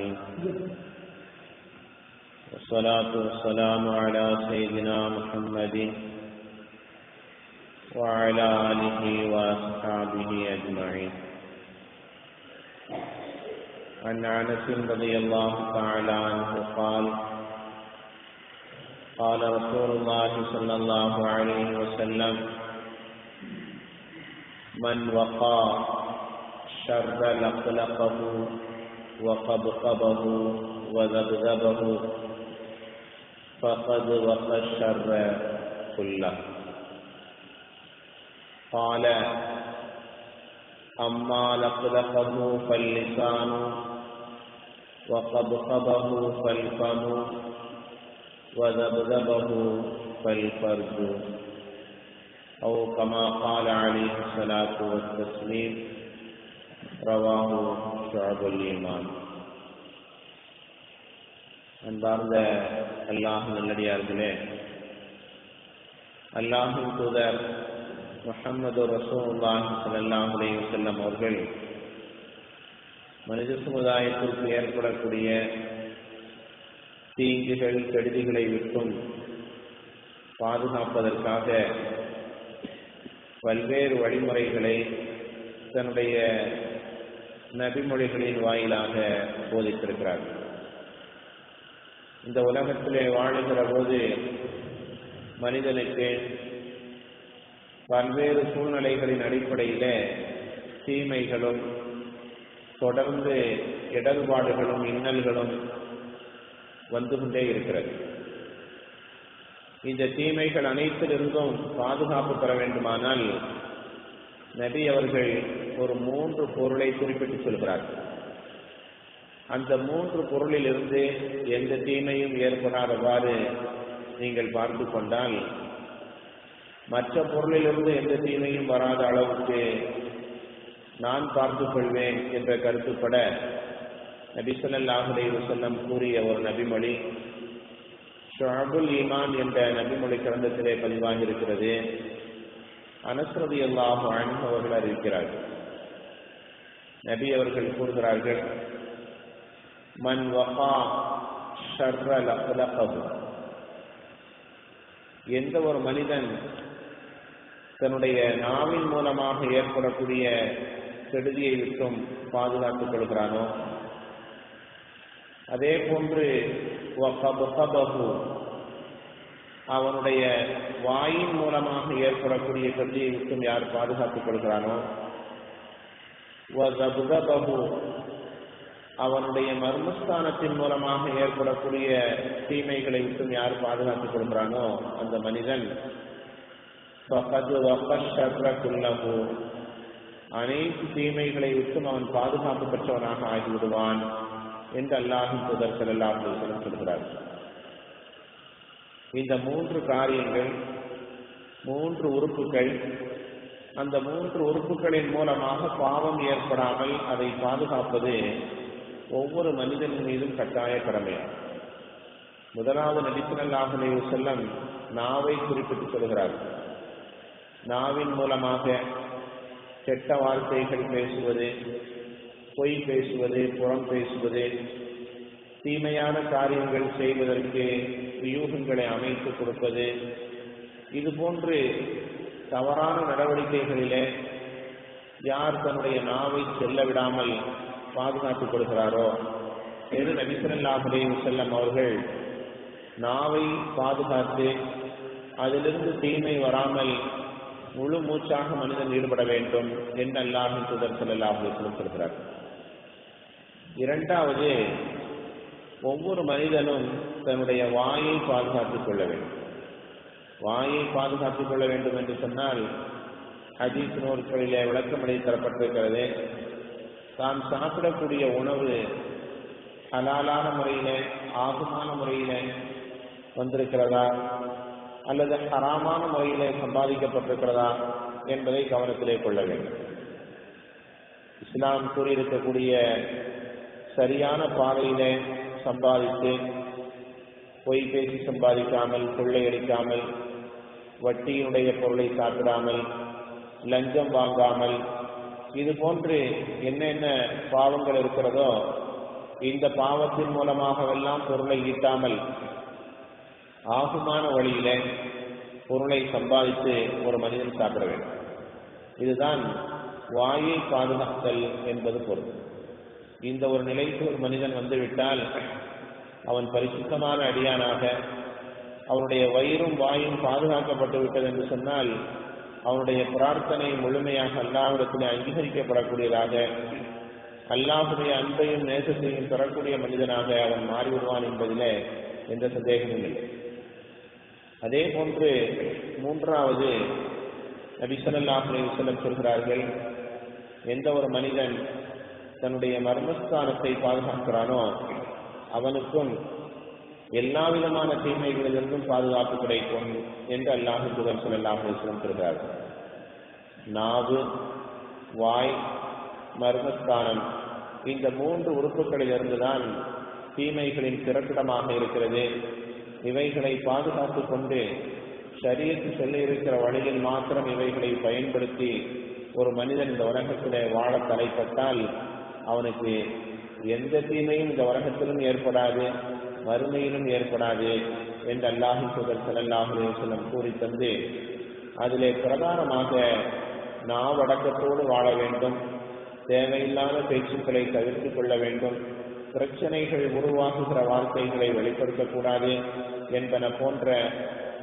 آمین والصلاة والسلام على سيدنا محمد وعلى آله وأصحابه أجمعين. عن أنس رضي الله تعالى عنه قال قال رسول الله صلى الله عليه وسلم من وقى شر لقلقه وقبقبه وذبذبه فقد وقى الشر كله. قال، أما لقلقه فاللسان وقبقبه فالفم وذبذبه فالفرج. أو كما قال عليه الصلاة والتسليم، رواه ஷுஅபுல் ஈமான். அன்பார்ந்த அல்லாஹ் நல்லடியார்களே அல்லாஹின் தூதர் முஹம்மது ரசூல்லாஹ் சல்லாஹ் செல்லம் அவர்கள் மனித சமுதாயத்திற்கு ஏற்படக்கூடிய தீங்குகள் கெடுதிகளை விட்டும் பாதுகாப்பதற்காக பல்வேறு வழிமுறைகளை தன்னுடைய நபிமொழிகளின் வாயிலாக போதித்திருக்கிறார் இந்த உலகத்திலே வாழுகிற போது மனிதனுக்கு பல்வேறு சூழ்நிலைகளின் அடிப்படையில தீமைகளும் தொடர்ந்து இடர்பாடுகளும் இன்னல்களும் வந்து கொண்டே இருக்கிறது. இந்த தீமைகள் அனைத்திலிருந்தும் பாதுகாப்பு பெற வேண்டுமானால் நபி அவர்கள் ஒரு மூன்று பொருளை குறிப்பிட்டு சொல்கிறார்கள். அந்த மூன்று பொருளில் இருந்து எந்த தீமையும் ஏற்படாதவாறு நீங்கள் பார்த்து கொண்டால் மற்ற பொருளிலிருந்து எந்த தீமையும் வராத அளவுக்கு நான் பார்த்துக் கொள்வேன் என்ற கருத்துப்பட நபிசல்லாஹுலே வசல்லம் கூறிய ஒரு நபிமொழி. ஷாபுல் ஈமான் என்ற நபிமொழி கிரந்தத்திலே பதிவாகி இருக்கிறது அனஸ்ரதி அல்லாஹ் அவர்கள் அறிவிக்கிறார்கள். நபி அவர்கள் கூறுகிறார்கள் மன் வகா ஷர்ர லக்லகபு எந்த ஒரு மனிதன் தன்னுடைய நாவின் மூலமாக ஏற்படக்கூடிய கெடுதியை விட்டும் பாதுகாத்துக் கொள்கிறானோ? அதே போன்று அவனுடைய வாயின் மூலமாக ஏற்படக்கூடிய கல்வியை விட்டும் யார் பாதுகாத்துக் கொள்கிறானோ? அவனுடைய மர்மஸ்தானத்தின் மூலமாக ஏற்படக்கூடிய தீமைகளை விட்டும் யார் பாதுகாத்துக் கொள்கிறானோ அந்த மனிதன். அனைத்து தீமைகளை விட்டும் அவன் பாதுகாப்பு பெற்றவனாக ஆகிவிடுவான் என்று அல்லாஹின் புதர் செல்லாஹ் சொல்கிறார். இந்த மூன்று காரியங்கள் மூன்று உறுப்புகள் அந்த மூன்று உறுப்புகளின் மூலமாக பாவம் ஏற்படாமல் அதை பாதுகாப்பது ஒவ்வொரு மனிதன் மீதும் கட்டாய கடமையாகும் முதலாவது நடிப்பினல்லாஹலே செல்லம் நாவை குறிப்பிட்டு சொல்கிறார். நாவின் மூலமாக கெட்ட வார்த்தைகள் பேசுவது பொய் பேசுவது புறம் பேசுவது தீமையான காரியங்கள் செய்வதற்கு வியூகங்களை அமைத்து கொடுப்பது இது போன்று தவறான நடவடிக்கைகளிலே யார் தன்னுடைய நாவை செல்ல விடாமல் பாதுகாத்துக் கொள்கிறாரோ என்று நபிசல்லாஹுலே செல்லம் அவர்கள் நாவை பாதுகாத்து அதிலிருந்து தீமை வராமல் முழு மூச்சாக மனிதன் ஈடுபட வேண்டும் என்று அல்லாஹின் தூதர் செல்லாஹுலே சொல்கிறார். இரண்டாவது ஒவ்வொரு மனிதனும் தன்னுடைய வாயை பாதுகாத்துக் கொள்ள வேண்டும். வாயை பாதுகாத்துக் கொள்ள வேண்டும் என்று சொன்னால் ஹதீஸ் நூல்களிலே விளக்கமடை தரப்பட்டிருக்கிறது. தான் சாப்பிடக்கூடிய உணவு ஹலாலான முறையில ஆகுமான முறையில வந்திருக்கிறதா? அல்லது ஹராமான முறையில சம்பாதிக்கப்பட்டிருக்கிறதா? என்பதை கவனத்திலே கொள்ள வேண்டும். இஸ்லாம் கூறியிருக்கக்கூடிய சரியான பாதையில சம்பாதித்து பொய் பேசி சம்பாதிக்காமல் கொள்ளையடிக்காமல் வட்டியினுடைய பொருளை சாப்பிடாமல் லஞ்சம் வாங்காமல் இது போன்று என்னென்ன பாவங்கள் இருக்கிறதோ இந்த பாவத்தின் மூலமாகவெல்லாம் பொருளை ஈட்டாமல் ஆகுமான வழியில பொருளை சம்பாதித்து ஒரு மனிதன் சாப்பிட வேண்டும். இதுதான் வாயை பாதுகாத்தல் என்பது பொருள். இந்த ஒரு நிலைக்கு ஒரு மனிதன் வந்துவிட்டால் அவன் பரிசுத்தமான அடியானாக அவனுடைய வயிறும் வாயும் பாதுகாக்கப்பட்டு விட்டது என்று சொன்னால் அவனுடைய பிரார்த்தனை முழுமையாக அல்லாவிடத்தில் அங்கீகரிக்கப்படக்கூடியதாக அல்லாஹுடைய அன்பையும் நேசத்தையும் பெறக்கூடிய மனிதனாக அவன் மாறிவிடுவான் என்பதிலே எந்த சந்தேகமும் இல்லை. அதே போன்று மூன்றாவது நபிசல்லாஹ் செல்லம் சொல்கிறார்கள் எந்த ஒரு மனிதன் தன்னுடைய மர்மஸ்தானத்தை பாதுகாக்கிறானோ அவனுக்கும் எல்லா விதமான தீமைகளிலிருந்தும் பாதுகாப்பு கிடைக்கும் என்று அல்லாஹு புகழ் சொல்லலாம் சொல்கிறார்கள் நாவு வாய் மர்மஸ்தானம் இந்த மூன்று உறுப்புகளிலிருந்துதான் தீமைகளின் பிறப்பிடமாக இருக்கிறது. இவைகளை பாதுகாத்துக் கொண்டு சரியத்து சொல்லி இருக்கிற வழியில் மாத்திரம் இவைகளை பயன்படுத்தி ஒரு மனிதன் இந்த உலகத்திலே வாழ தலைப்பட்டால் அவனுக்கு எந்த தீமையும் இந்த உலகத்திலும் ஏற்படாது. வறுமையிலும் ஏற்படாது என்று அல்லாஹி சுதர் சல்லாஹு செல்லம் கூறி தந்து அதிலே பிரதானமாக நாவடக்கத்தோடு வாழ வேண்டும் தேவையில்லாத பேச்சுக்களை தவிர்த்து கொள்ள வேண்டும் பிரச்சனைகள் உருவாகுகிற வார்த்தைகளை வெளிப்படுத்தக்கூடாது என்பன போன்ற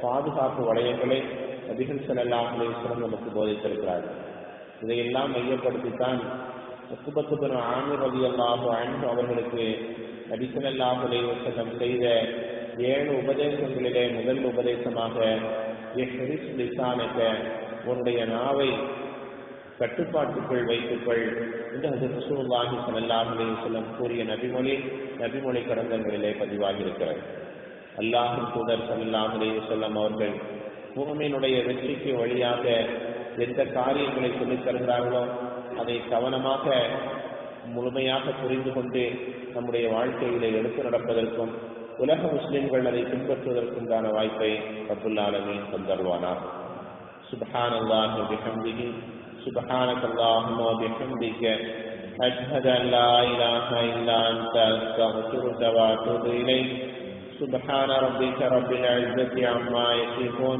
பாதுகாப்பு வளையங்களை நபிகள் செல்லல்லாஹ் அலிஸ்வரம் நமக்கு போதித்திருக்கிறார்கள். இதையெல்லாம் மையப்படுத்தித்தான் முக்குபத்துபன் ஆமீர் ரவி அல்லாஹு அன்பு அவர்களுக்கு நபிசல்லாஹ் அலைவசம் செய்த ஏழு உபதேசங்களிலே முதல் உபதேசமாக லிசானக உன்னுடைய நாவை கட்டுப்பாட்டுக்குள் வைத்துக்கொள் என்று அது ரசூலுல்லாஹி ஸல்லல்லாஹு அலைஹி கூறிய நபிமொழி நபிமொழி கடந்தங்களிலே பதிவாகியிருக்கிறது. அல்லாஹின் தூதர் ஸல்லல்லாஹு அலைஹி அவர்கள் பூமியினுடைய வெற்றிக்கு வழியாக எந்த காரியங்களை சொல்லித் தருகிறார்களோ அதை கவனமாக முழுமையாக புரிந்து கொண்டு நம்முடைய வாழ்க்கையிலே எடுத்து நடப்பதற்கும் உலக முஸ்லிம்கள் அதை பின்பற்றுவதற்குண்டான வாய்ப்பை ரபுல்லாலமீன் தந்தருவானார் சுபஹான் அல்லாஹ் பிஹம்திஹி سبحانك اللهم وبحمدك أشهد أن لا إله إلا أنت أستغفرك وأتوب إليك سبحان ربك رب العزة عما يصفون